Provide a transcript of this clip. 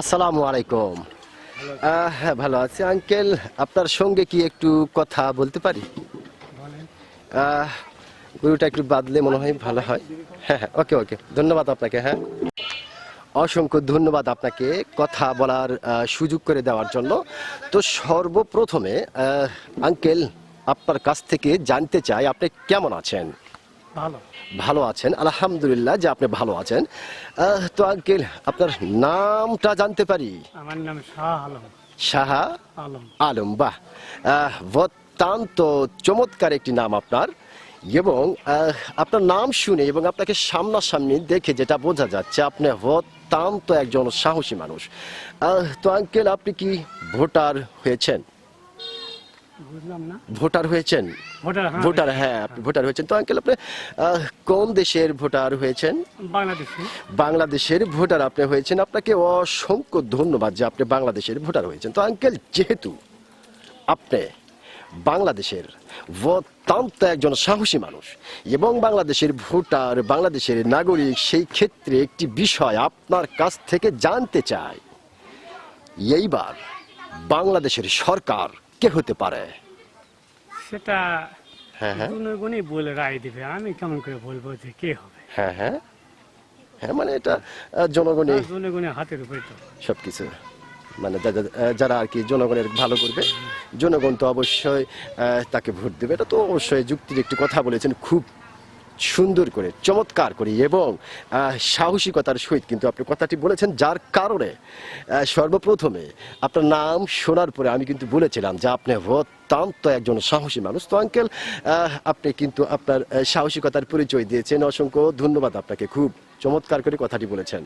আসসালামু আলাইকুম। হ্যাঁ ভালো আছি আঙ্কেল। আপনার সঙ্গে কি একটু কথা বলতে পারি? গরুটা একটু বাদলে মনে হয় ভালো হয়। হ্যাঁ হ্যাঁ ওকে ওকে। ধন্যবাদ আপনাকে হ্যাঁ। অসংখ্য ধন্যবাদ আপনাকে কথা বলার সুযোগ করে দেওয়ার জন্য। তো সর্বপ্রথমে আঙ্কেল আপনার কাছ থেকে জানতে চাই আপনি কেমন আছেন? ভালো। ভালো আছেন। আলহামদুলিল্লাহ যে আপনি ভালো আছেন। তো আঙ্কেল আপনার নামটা জানতে পারি? আমার নাম শাহ আলম। শাহা আলম। আলম বাহ। অত্যন্ত চমৎকার একটি নাম আপনার। এবং আহ, আপনার নাম শুনে এবং আপনাকে সামনাসামনি দেখে যেটা বোঝা যাচ্ছে আপনি অত্যন্ত একজন সাহসী মানুষ। আহ, তো আঙ্কেল আপনি কি ভোটার হয়েছেন? ভোটার হয়েছেন? ভোটার হ্যাঁ। ভোটার হ্যাঁ আপনি ভোটার হয়েছেন। তো আঙ্কেল আপনি কোন দেশের ভোটার হয়েছেন? বাংলাদেশের ভোটার আপনি হয়েছেন। আপনাকে অসংখ্য ধন্যবাদ যে আপনি বাংলাদেশের ভোটার হয়েছেন। তো আঙ্কেল যেহেতু আপনি বাংলাদেশের অত্যন্ত একজন সাহসী মানুষ এবং বাংলাদেশের ভোটার বাংলাদেশের নাগরিক সেই ক্ষেত্রে একটি বিষয় আপনার কাছ থেকে জানতে চাই। এইবার বাংলাদেশের সরকার কে হতে পারে? সেটা হ্যাঁ হ্যাঁ। জনগণই বলে রায় দিবে। আমি কেমন করে বলব যে কে হবে? হ্যাঁ হ্যাঁ। হ্যাঁ মানে এটা জনগণের জনগণের হাতের উপরে তো। সবকিছু। মানে যারা আর কি জনগণের ভালো করবে জনগণ তো অবশ্যই তাকে ভোট দেবে। এটা তো অবশ্যই যুক্তির একটি কথা বলেছেন। খুব সুন্দর করে, চমৎকার করে এবং সাহসিকতার সহিত কিন্তু আপনি কথাটি বলেছেন, যার কারণে সর্বপ্রথমে আপনার নাম শোনার পরে আমি কিন্তু বলেছিলাম যে আপনি অত্যন্ত একজন সাহসী মানুষ। তো আঙ্কেল আপনি কিন্তু আপনার সাহসিকতার পরিচয় দিয়েছেন। অসংখ্য ধন্যবাদ আপনাকে। খুব চমৎকার করে কথাটি বলেছেন।